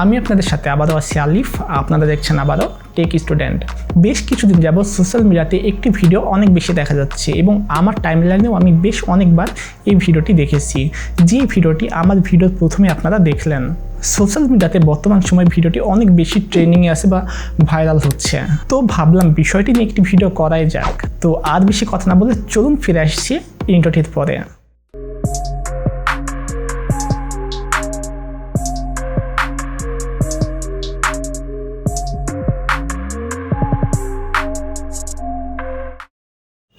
আমি আপনাদের সাথে আবারও আছি আলিফ, আপনারা দেখছেন আবারও টেক স্টুডেন্ট বেশ কিছুদিন যাবৎ সোশ্যাল মিডিয়াতে একটি ভিডিও অনেক বেশি দেখা যাচ্ছে এবং আমার টাইমলাইনেও আমি বেশ অনেকবার এই ভিডিওটি দেখেছি। যে ভিডিওটি আমার ভিডিওর প্রথমে আপনারা দেখলেন। সোশ্যাল মিডিয়াতে বর্তমান সময় ভিডিওটি অনেক বেশি ট্রেনিংয়ে আছে বা ভাইরাল হচ্ছে। তো ভাবলাম বিষয়টি নিয়ে একটি ভিডিও করাই যাক। তো আর বেশি কথা না বলে চলুন ফিরে আসছি ইন্টারটির পরে।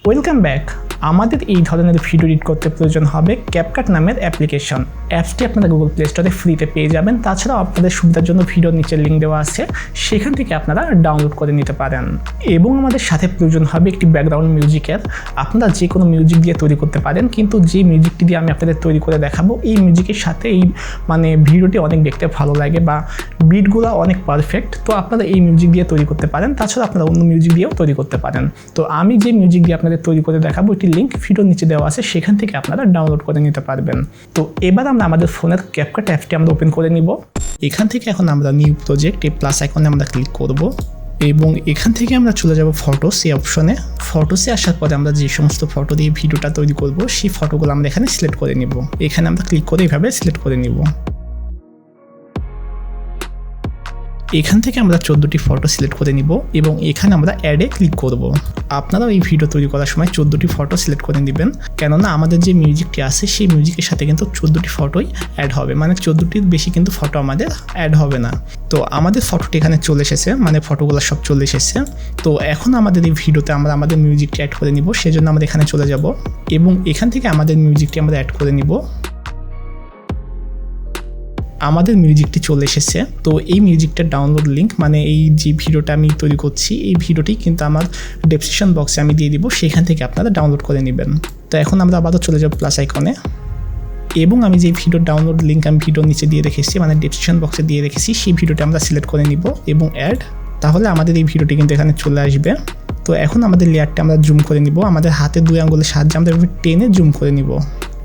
ওয়েলকাম ব্যাক আমাদের এই ধরনের ভিডিও এডিট করতে প্রয়োজন হবে ক্যাপকাট নামের অ্যাপ্লিকেশন অ্যাপসটি আপনারা গুগল প্লে স্টোরে ফ্রিতে পেয়ে যাবেন। তাছাড়াও আপনাদের সুবিধার জন্য ভিডিও নিচে লিঙ্ক দেওয়া আছে। সেখান থেকে আপনারা ডাউনলোড করে নিতে পারেন। এবং আমাদের সাথে প্রয়োজন হবে একটি ব্যাকগ্রাউন্ড মিউজিকের আপনারা যে কোনো মিউজিক দিয়ে তৈরি করতে পারেন, কিন্তু যে মিউজিকটি দিয়ে আমি আপনাদের তৈরি করে দেখাবো, এই মিউজিকের সাথে এই মানে ভিডিওটি অনেক দেখতে ভালো লাগে বা বিটগুলো অনেক পারফেক্ট তো আপনারা এই মিউজিক দিয়ে তৈরি করতে পারেন। তাছাড়া আপনারা অন্য মিউজিক দিয়েও তৈরি করতে পারেন। তো আমি যে মিউজিক দিয়ে আপনাদের তৈরি করে দেখাবো একটি লিঙ্ক ভিডিওর নিচে দেওয়া আছে, সেখান থেকে আপনারা ডাউনলোড করে নিতে পারবেন। তো এবার আমরা আমাদের ফোনের ক্যাপকাট অ্যাপটি আমরা ওপেন করে নিব। এখান থেকে এখন আমরা নিউ প্রজেক্ট এই প্লাস আইকনে আমরা ক্লিক করব এবং এখান থেকে আমরা চলে যাব ফটোস এই অপশনে ফটোসে আসার পরে আমরা যে সমস্ত ফটো দিয়ে ভিডিওটা তৈরি করব, সেই ফটোগুলো আমরা এখানে সিলেক্ট করে নিব। এখানে আমরা ক্লিক করে এইভাবে সিলেক্ট করে নিব। এখান থেকে আমরা চোদ্দোটি ফটো সিলেক্ট করে নিব এবং এখানে আমরা অ্যাডে ক্লিক করব আপনারাও এই ভিডিও তৈরি করার সময় চোদ্দোটি ফটো সিলেক্ট করে নেবেন। কেননা আমাদের যে মিউজিকটি আছে, সেই মিউজিকের সাথে কিন্তু চোদ্দোটি ফটোই অ্যাড হবে। মানে চোদ্দোটির বেশি কিন্তু ফটো আমাদের অ্যাড হবে না। তো আমাদের ফটোটি এখানে চলে এসেছে মানে ফটোগুলো সব চলে এসেছে। তো এখন আমাদের এই ভিডিওতে আমরা আমাদের মিউজিকটি অ্যাড করে নিব, সেজন্য আমরা এখানে চলে যাব। এবং এখান থেকে আমাদের মিউজিকটি আমরা অ্যাড করে নিব। আমাদের মিউজিকটি চলে এসেছে। তো এই মিউজিকটার ডাউনলোড লিঙ্ক মানে এই যে ভিডিওটা আমি তৈরি করছি, এই ভিডিওটি কিন্তু আমার ডেসক্রিপশন বক্সে আমি দিয়ে দিব, সেখান থেকে আপনারা ডাউনলোড করে নেবেন। তো এখন আমরা আবারও চলে যাব প্লাস আইকনে এবং আমি যে ভিডিও ডাউনলোড লিঙ্ক আমি ভিডিওর নিচে দিয়ে রেখেছি মানে ডেসক্রিপশন বক্সে দিয়ে রেখেছি, সেই ভিডিওটা আমরা সিলেক্ট করে নিব এবং অ্যাড তাহলে আমাদের এই ভিডিওটি কিন্তু এখানে চলে আসবে। তো এখন আমাদের লেয়ারটা আমরা জুম করে নিব। আমাদের হাতে দুই আঙ্গুলের সাহায্যে আমরা টেনে জুম করে নিব।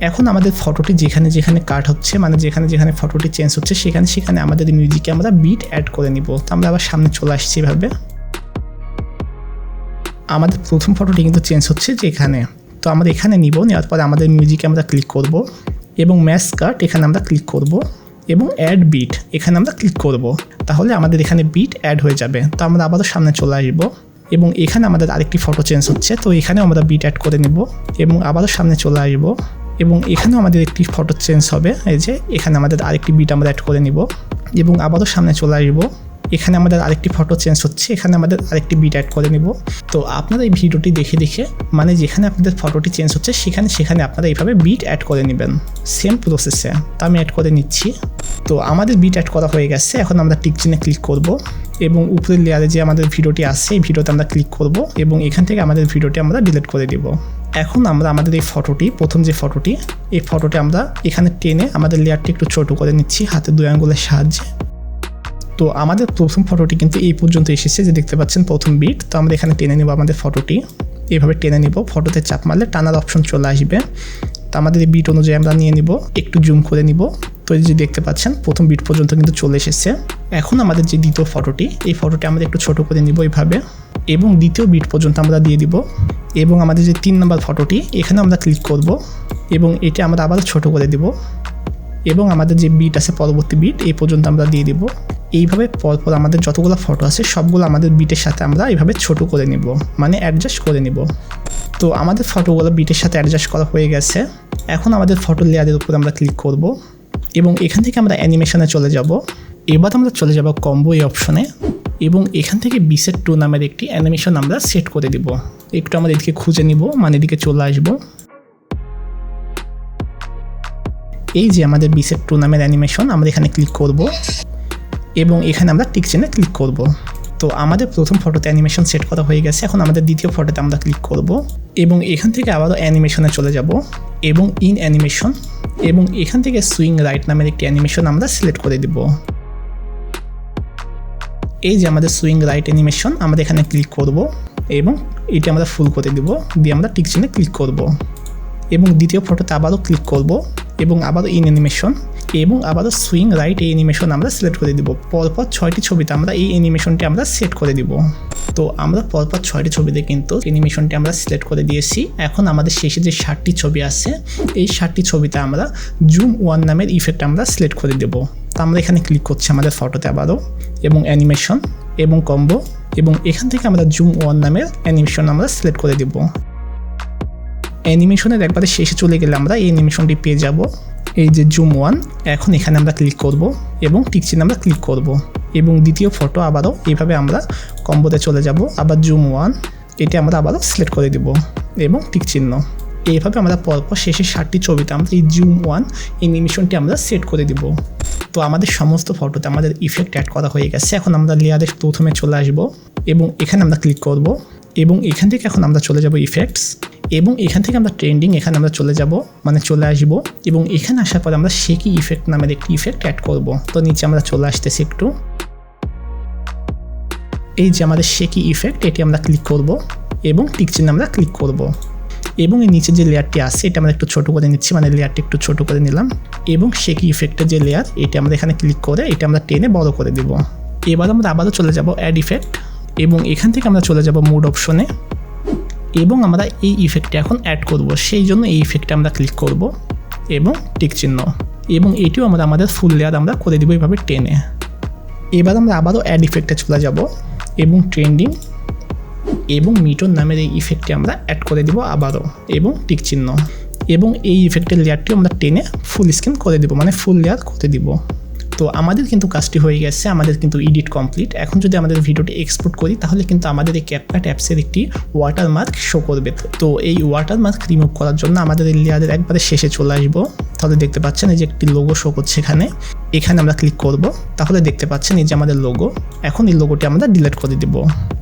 এখন আমাদের ফটোটি যেখানে যেখানে কাট হচ্ছে মানে যেখানে যেখানে ফটোটি চেঞ্জ হচ্ছে, সেখানে সেখানে আমাদের মিউজিকে আমরা বিট অ্যাড করে নিব। তো আমরা আবার সামনে চলে আসছি এভাবে। আমাদের প্রথম ফটোটি কিন্তু চেঞ্জ হচ্ছে যে এখানে তো আমরা এখানে নিব, নেওয়ার পরে আমাদের মিউজিকে আমরা ক্লিক করব এবং ম্যাস কাট এখানে আমরা ক্লিক করব এবং অ্যাড বিট এখানে আমরা ক্লিক করব। তাহলে আমাদের এখানে বিট অ্যাড হয়ে যাবে। তো আমরা আবারও সামনে চলে আসব এবং এখানে আমাদের আরেকটি ফটো চেঞ্জ হচ্ছে। তো এখানেও আমরা বিট অ্যাড করে নেব এবং আবারও সামনে চলে আসব। এবং এখানেও আমাদের একটি ফটো চেঞ্জ হবে। এই যে, এখানে আমাদের আরেকটি বিট আমরা অ্যাড করে নিব এবং আবারও সামনে চলে আসব। এখানে আমাদের আরেকটি ফটো চেঞ্জ হচ্ছে, এখানে আমাদের আরেকটি বিট অ্যাড করে নিব। তো আপনারা এই ভিডিওটি দেখে দেখে মানে যেখানে আপনাদের ফটোটি চেঞ্জ হচ্ছে, সেখানে সেখানে আপনারা এইভাবে বিট অ্যাড করে নেবেন। সেম প্রসেসে তা আমি অ্যাড করে নিচ্ছি। তো আমাদের বিট অ্যাড করা হয়ে গেছে। এখন আমরা টিক চিনে ক্লিক করব। এবং উপরের লেয়ারে যে আমাদের ভিডিওটি আসছে, এই ভিডিওতে আমরা ক্লিক করব এবং এখান থেকে আমাদের ভিডিওটি আমরা ডিলিট করে দিব। এখন আমরা আমাদের এই ফটোটি প্রথম যে ফটোটি এই ফটোটি আমরা এখানে টেনে আমাদের লেয়ারটি একটু ছোট করে নিচ্ছি, হাতে দুই আঙ্গুলের সাহায্যে। তো আমাদের প্রথম ফটোটি কিন্তু এই পর্যন্ত এসেছে, যে দেখতে পাচ্ছেন প্রথম বিট তো আমরা এখানে টেনে নেব আমাদের ফটোটি এভাবে টেনে নেব ফটোতে চাপ মারলে টানার অপশন চলে আসবে। তো আমাদের এই বিট অনুযায়ী আমরা নিয়ে নিব, একটু জুম করে নিব। তো এই যে দেখতে পাচ্ছেন, প্রথম বিট পর্যন্ত কিন্তু চলে এসেছে। এখন আমাদের যে দ্বিতীয় ফটোটি এই ফটোটি আমাদের একটু ছোট করে নিব এইভাবে এবং দ্বিতীয় বিট পর্যন্ত আমরা দিয়ে দিব। এবং আমাদের যে তিন নম্বর ফটোটি এখানে আমরা ক্লিক করব, এবং এটা আমরা আবার ছোট করে দিব। এবং আমাদের যে বিট আছে, পরবর্তী বিট এই পর্যন্ত আমরা দিয়ে দিব। এইভাবে পরপর আমাদের যতগুলো ফটো আছে, সবগুলো আমাদের বিটের সাথে আমরা এইভাবে ছোট করে নিব মানে অ্যাডজাস্ট করে নিব। তো আমাদের ফটোগুলো বিটের সাথে অ্যাডজাস্ট করা হয়ে গেছে। এখন আমাদের ফটো লেয়ারের উপর আমরা ক্লিক করব। এবং এখান থেকে আমরা অ্যানিমেশনে চলে যাব। এবার আমরা চলে যাব কম্বো এই অপশনে এবং এখান থেকে বিসেট টু নামের একটি অ্যানিমেশন আমরা সেট করে দিব। একটু আমরা এদিকে খুঁজে নিব মানে এদিকে চলে আসব। এই যে আমাদের বিসেট টু নামের অ্যানিমেশন আমরা এখানে ক্লিক করব এবং এখানে আমরা টিক চেনে ক্লিক করব। তো আমাদের প্রথম ফটোতে অ্যানিমেশন সেট করা হয়ে গেছে, এখন আমাদের দ্বিতীয় ফটোতে আমরা ক্লিক করব এবং এখান থেকে আবারও অ্যানিমেশনে চলে যাব এবং ইন অ্যানিমেশন এবং এখান থেকে সুইং রাইট নামের একটি অ্যানিমেশন আমরা সিলেক্ট করে দেব। এই যে আমাদের সুইং রাইট অ্যানিমেশন, আমরা এখানে ক্লিক করব এবং এটি আমরা ফুল করে দেব, দিয়ে আমরা টিক চিহ্নে ক্লিক করব। এবং দ্বিতীয় ফটোতে আবারও ক্লিক করব এবং আবারও ইন অ্যানিমেশন এবং আবারও সুইং রাইট এই অ্যানিমেশন আমরা সিলেক্ট করে দিব। পরপর ছয়টি ছবিতে আমরা এই অ্যানিমেশনটি আমরা সেট করে দিব। তো আমরা পরপর ছয়টি ছবিতে কিন্তু অ্যানিমেশনটি আমরা সিলেক্ট করে দিয়েছি। এখন আমাদের শেষে যে ষাটটি ছবি আছে, এই ষাটটি ছবিতে আমরা জুম ওয়ান নামের ইফেক্ট আমরা সিলেক্ট করে দেব। তো আমরা এখানে ক্লিক করছি আমাদের ফটোতে আবারও, এবং অ্যানিমেশন এবং কম্বো এবং এখান থেকে আমরা জুম ওয়ান নামের অ্যানিমেশন আমরা সিলেক্ট করে দেব। অ্যানিমেশনের একবারে শেষে চলে গেলে আমরা এই অ্যানিমেশনটি পেয়ে যাব। এই যে জুম ওয়ান এখন এখানে আমরা ক্লিক করব এবং টিক চিহ্নে আমরা ক্লিক করব। এবং দ্বিতীয় ফটো আবারও এইভাবে আমরা কম্বোতে চলে যাব। আবার জুম ওয়ান এটি আমরা আবারও সিলেক্ট করে দিব এবং টিক চিহ্ন। এইভাবে আমরা পরপর শেষে ষাটটি ছবিতে আমরা এই জুম ওয়ান অ্যানিমেশনটি আমরা সেট করে দিব। তো আমাদের সমস্ত ফটোতে আমাদের ইফেক্ট অ্যাড করা হয়ে গেছে। এখন আমরা লেয়ারের প্রথমে চলে আসব এবং এখানে আমরা ক্লিক করব এবং এখান থেকে এখন আমরা চলে যাব ইফেক্টস এবং এখান থেকে আমরা ট্রেন্ডিং এখানে আমরা চলে যাব মানে চলে আসব এবং এখানে আসার পর আমরা শেকি ইফেক্ট নামের একটি ইফেক্ট অ্যাড করব। তো নিচে আমরা চলে আসতেছি একটু। এই যে আমাদের শেকি ইফেক্ট এটি আমরা ক্লিক করব এবং টিক আমরা ক্লিক করব। এবং এই নিচে যে লেয়ারটি আছে, এটা আমরা একটু ছোট করে নিচ্ছি মানে লেয়ারটি একটু ছোট করে নিলাম। এবং শেকি ইফেক্টের যে লেয়ার এটা আমরা এখানে ক্লিক করে, এটা আমরা টেনে বড় করে দিব। এবার আমরা আবারও চলে যাব অ্যাড ইফেক্ট এবং এখান থেকে আমরা চলে যাব মুড অপশনে এবং আমরা এই ইফেক্টটা এখন অ্যাড করব। সেই জন্য এই ইফেক্টে আমরা ক্লিক করব এবং টিক চিহ্ন। এবং এটিও আমরা আমাদের ফুল লেয়ার আমরা করে দিব এইভাবে টেনে। এবার আমরা আবারও অ্যাড ইফেক্টে চলে যাব এবং ট্রেন্ডিং এবং মিটন নামের এই ইফেক্টটি আমরা অ্যাড করে দিব আবারও এবং টিক চিহ্ন। এবং এই ইফেক্টের লেয়ারটি আমরা টেনে ফুল স্ক্রিন করে দিব মানে ফুল লেয়ার করে দিব। তো আমাদের কিন্তু কাজটি হয়ে গেছে, আমাদের কিন্তু এডিট কমপ্লিট এখন যদি আমাদের ভিডিওটি এক্সপোর্ট করি, তাহলে কিন্তু আমাদের এই ক্যাপকাট অ্যাপসের একটি ওয়াটারমার্ক শো করবে। তো এই ওয়াটারমার্ক রিমুভ করার জন্য আমাদের এই লেয়ারের একবারে শেষে চলে আসব। তাহলে দেখতে পাচ্ছেন এই যে একটি লোগো শো করছে এখানে। এখানে আমরা ক্লিক করব। তাহলে দেখতে পাচ্ছেন এই যে আমাদের লোগো এখন এই লোগোটি আমরা ডিলিট করে দিব।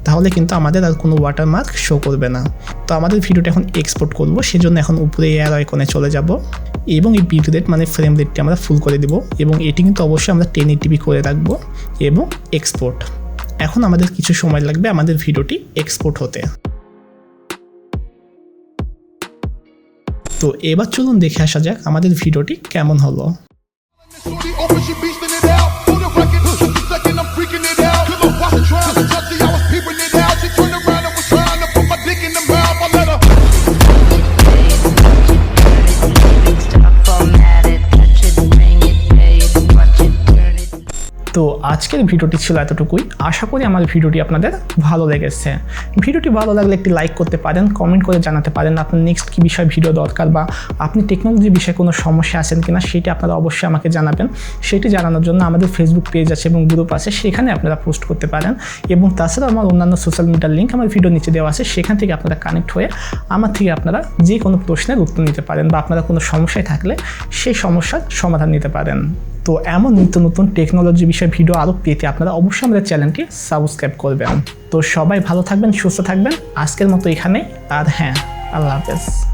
তাহলে কিন্তু আমাদের আর কোনো ওয়াটারমার্ক শো করবে না। তো আমাদের ভিডিওটা এখন এক্সপোর্ট করব। সেজন্য এখন উপরে এয়ার আইকনে চলে যাব। এবং এই বিট রেট মানে ফ্রেম রেটটি আমরা ফুল করে দেবো এবং এটি কিন্তু অবশ্যই আমরা টেন এইটিপি করে রাখব এবং এক্সপোর্ট এখন আমাদের কিছু সময় লাগবে আমাদের ভিডিওটি এক্সপোর্ট হতে। তো এবার চলুন দেখে আসা যাক আমাদের ভিডিওটি কেমন হলো। আজকের ভিডিওটি ছিল এতটুকুই। আশা করি আমার ভিডিওটি আপনাদের ভালো লেগেছে। ভিডিওটি ভালো লাগলে একটি লাইক করতে পারেন, কমেন্ট করে জানাতে পারেন আপনার নেক্সট কী বিষয় ভিডিও দরকার বা আপনি টেকনোলজি বিষয়ে কোনো সমস্যা আছেন কিনা, সেটি আপনারা অবশ্যই আমাকে জানাবেন। সেটি জানানোর জন্য আমাদের ফেসবুক পেজ আছে এবং গ্রুপ আছে, সেখানে আপনারা পোস্ট করতে পারেন। এবং তাছাড়া আমার অন্যান্য সোশ্যাল মিডিয়ার লিঙ্ক আমার ভিডিও নিচে দেওয়া আছে, সেখান থেকে আপনারা কানেক্ট হয়ে আমার থেকে আপনারা যে কোনো প্রশ্নের উত্তর নিতে পারেন বা আপনারা কোনো সমস্যায় থাকলে সেই সমস্যার সমাধান নিতে পারেন। তো এমন নিত্য নতুন টেকনোলজি বিষয়ে ভিডিও আরও পেতে আপনারা অবশ্যই আমাদের চ্যানেলটি সাবস্ক্রাইব করবেন। তো সবাই ভালো থাকবেন, সুস্থ থাকবেন। আজকের মতো এখানে, আর হ্যাঁ আল্লাহ হাফেজ।